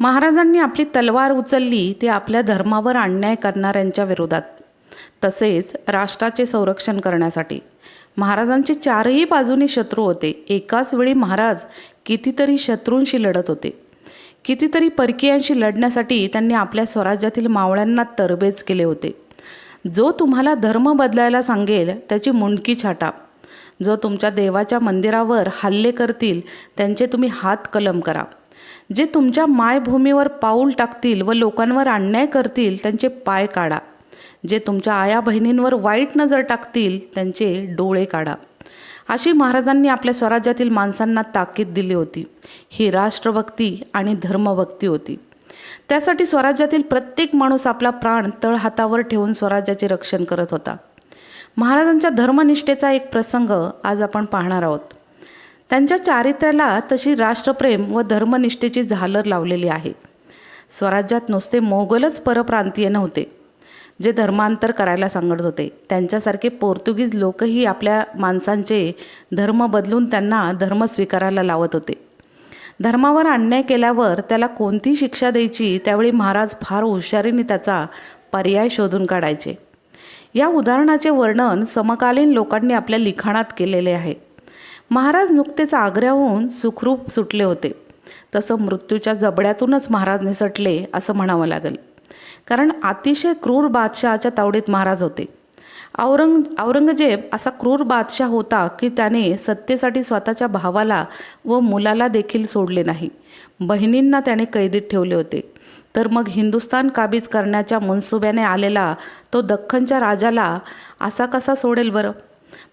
महाराजांनी आपली तलवार उचलली ती आपल्या धर्मावर अन्याय करणाऱ्यांच्या विरोधात तसेच राष्ट्राचे संरक्षण करण्यासाठी. महाराजांचे चारही बाजूने शत्रू होते. एकाच वेळी महाराज कितीतरी शत्रूंशी लढत होते. कितीतरी परकीयांशी लढण्यासाठी त्यांनी आपल्या स्वराज्यातील मावळ्यांना तरबेज केले होते. जो तुम्हाला धर्म बदलायला सांगेल त्याची मुंडकी छाटा. जो तुमच्या देवाच्या मंदिरावर हल्ले करतील त्यांचे तुम्ही हात कलम करा. जे तुमच्या मायभूमीवर पाऊल टाकतील व लोकांवर अन्याय करतील त्यांचे पाय काढा. जे तुमच्या आया बहिणींवर वाईट नजर टाकतील त्यांचे डोळे काढा. अशी महाराजांनी आपल्या स्वराज्यातील माणसांना ताकीद दिली होती. ही राष्ट्रभक्ती आणि धर्मभक्ती होती. त्यासाठी स्वराज्यातील प्रत्येक माणूस आपला प्राण तळहातावर ठेवून स्वराज्याचे रक्षण करत होता. महाराजांच्या धर्मनिष्ठेचा एक प्रसंग आज आपण पाहणार आहोत. त्यांच्या चारित्र्याला तशी राष्ट्रप्रेम व धर्मनिष्ठेची झालर लावलेली आहे. स्वराज्यात नुसते मोगलच परप्रांतीय नव्हते जे धर्मांतर करायला सांगत होते. त्यांच्यासारखे पोर्तुगीज लोकही आपल्या माणसांचे धर्म बदलून त्यांना धर्म स्वीकारायला लावत होते. धर्मावर अन्याय केल्यावर त्याला कोणती शिक्षा द्यायची त्यावेळी महाराज फार हुशारीने त्याचा पर्याय शोधून काढायचे. या उदाहरणाचे वर्णन समकालीन लोकांनी आपल्या लिखाणात केलेले आहे. महाराज नुकतेच आग्र्याहून सुखरूप सुटले होते. तसं मृत्यूच्या जबड्यातूनच महाराज निसटले असं म्हणावं लागेल. कारण अतिशय क्रूर बादशहाच्या तावडीत महाराज होते. औरंग औरंगजेब असा क्रूर बादशाह होता की त्याने सत्तेसाठी स्वतःच्या भावाला व मुलाला देखील सोडले नाही. बहिणींना त्याने कैदीत ठेवले होते. तर मग हिंदुस्तान काबीज करण्याच्या मनसुब्याने आलेला तो दख्खनच्या राजाला असा कसा सोडेल बरं?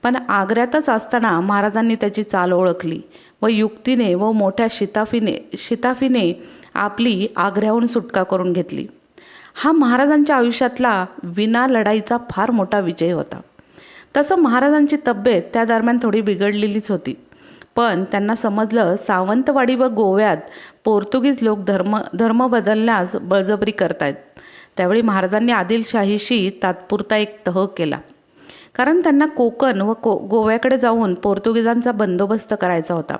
पण आग्र्यातच असताना महाराजांनी त्याची चाल ओळखली व युक्तीने व मोठ्या शिताफीने शिताफीने आपली आग्र्याहून सुटका करून घेतली. हा महाराजांच्या आयुष्यातला विना लढाईचा फार मोठा विजय होता. तसं महाराजांची तब्येत त्या दरम्यान थोडी बिघडलेलीच होती. पण त्यांना समजलं सावंतवाडी व गोव्यात पोर्तुगीज लोक धर्म धर्म बदलण्यास बळजबरी करतायत. त्यावेळी महाराजांनी आदिलशाहीशी तात्पुरता एक तह केला. कारण त्यांना कोकण व को गोव्याकडे जाऊन पोर्तुगीजांचा बंदोबस्त करायचा होता.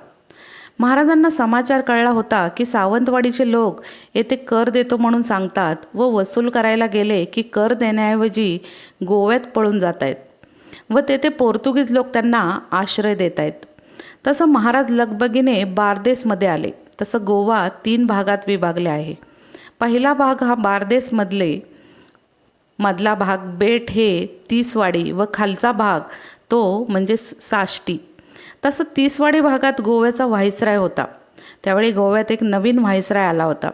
महाराजांना समाचार कळला होता की सावंतवाडीचे लोक येथे कर देतो म्हणून सांगतात व वसूल करायला गेले की कर देण्याऐवजी गोव्यात पळून जात आहेत व तेथे पोर्तुगीज लोक त्यांना आश्रय देत आहेत तसं महाराज लगबगीने बारदेसमध्ये आले. तसं गोवा तीन भागात विभागले आहे. पहिला भाग हा बारदेसमधले मधला भाग बेट हे तीसवाडी व खालचा भाग तो म्हणजे साष्टी. तसं तीसवाडी भागात गोव्याचा व्हायसराय होता. त्यावेळी गोव्यात एक नवीन व्हायसराय आला होता.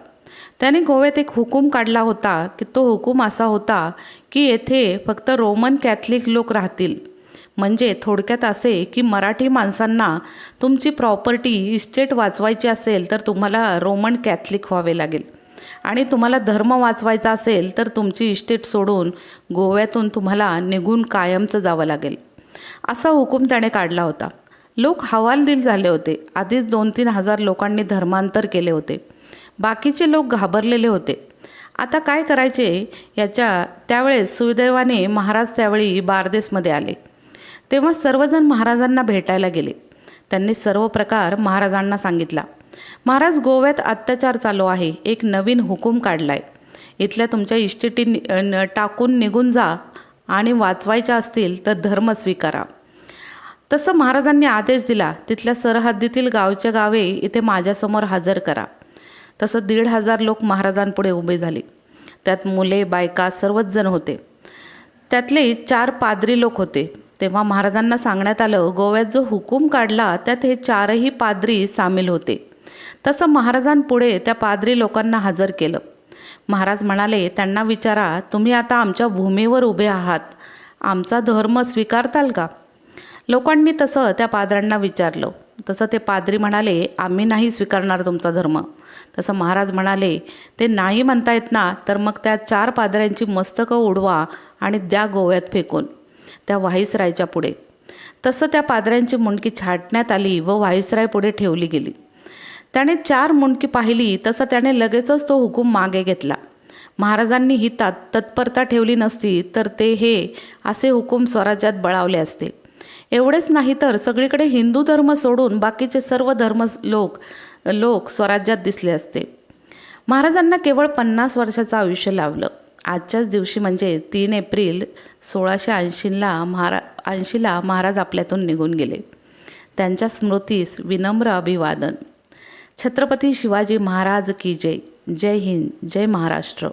त्याने गोव्यात एक हुकूम काढला होता की तो हुकूम असा होता की येथे फक्त रोमन कॅथलिक लोक राहतील. म्हणजे थोडक्यात असे की मराठी माणसांना तुमची प्रॉपर्टी इस्टेट वाचवायची असेल तर तुम्हाला रोमन कॅथलिक व्हावे लागेल. आणि तुम्हाला धर्म वाचवायचा असेल तर तुमची इस्टेट सोडून गोव्यातून तुम्हाला निघून कायमचं जावं लागेल. असा हुकूम त्याने काढला होता. लोक हवालदिल झाले होते. आधीच दोन तीन हजार लोकांनी धर्मांतर केले होते. बाकीचे लोक घाबरलेले होते. आता काय करायचे? याच्या त्यावेळेस सुदैवाने महाराज त्यावेळी बारदेसमध्ये आले. तेव्हा सर्वजण महाराजांना भेटायला गेले. त्यांनी सर्व प्रकार महाराजांना सांगितला. महाराज गोव्यात अत्याचार चालू आहे. एक नवीन हुकूम काढलाय. इथल्या तुमच्या इष्टिटी टाकून निघून जा आणि वाचवायच्या असतील तर धर्म स्वीकारा. तसं महाराजांनी आदेश दिला. तिथल्या सरहद्दीतील गावच्या गावे इथे माझ्यासमोर हजर करा. तसं दीड हजार लोक महाराजांपुढे उभे झाले. त्यात मुले बायका सर्वच जण होते. त्यातले चार पादरी लोक होते. तेव्हा महाराजांना सांगण्यात आलं गोव्यात जो हुकूम काढला त्यात हे चारही पादरी सामील होते. तसं महाराजांपुढे त्या पादरी लोकांना हजर केलं. महाराज म्हणाले त्यांना विचारा तुम्ही आता आमच्या भूमीवर उभे आहात. आमचा धर्म स्वीकारताल का? लोकांनी तसं त्या पादरांना विचारलं. तसं ते पादरी म्हणाले आम्ही नाही स्वीकारणार तुमचा धर्म. तसं महाराज म्हणाले ते नाही म्हणतायत ना तर मग त्या चार पादऱ्यांची मस्तकं उडवा आणि द्या गोव्यात फेकून त्या व्हाईसरायच्या पुढे. तसं त्या पादऱ्यांची मुंडकी छाटण्यात आली व व्हाईसराय पुढे ठेवली गेली. त्याने चार मुंडकी पाहिली तसं त्याने लगेचच तो हुकूम मागे घेतला. महाराजांनी ही तात तत्परता ठेवली नसती तर ते हे असे हुकूम स्वराज्यात बळावले असते. एवढेच नाही तर सगळीकडे हिंदू धर्म सोडून बाकीचे सर्व धर्म लोक लोक स्वराज्यात दिसले असते. महाराजांना केवळ पन्नास वर्षाचं आयुष्य लावलं आजच्याच दिवशी म्हणजे तीन एप्रिल सोळाशे ऐंशीला महारा ऐंशीला महाराज आपल्यातून निघून गेले. त्यांच्या स्मृतीस विनम्र अभिवादन. छत्रपती शिवाजी महाराज की जय. जय हिंद जय महाराष्ट्र.